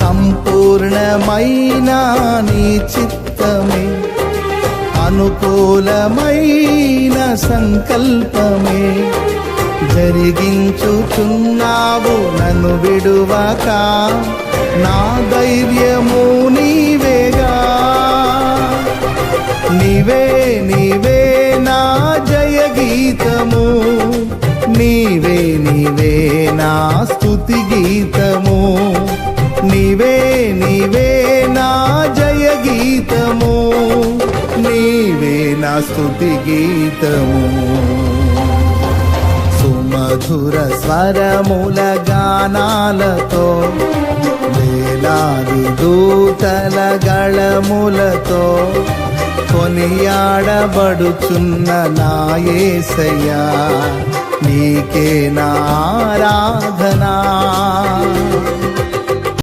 సంపూర్ణమైన నీ చిత్తమే అనుకూలమైన సంకల్పమే. జరిగించుచున్నావు నన్ను విడువక నా ధైర్యము నీవేగా. నీవే నీవే నా జయ గీతము నీవే నీవే నా స్తుతి గీతము. నీవే నీవే నా జయ గీతము నీవే నా స్థుతి గీతము. సుమధుర స్వరముల గానాలతో వేలాది దూతల గళములతో కొనియాడబడుచున్న నాయసయ్యా నీకే నారాధనా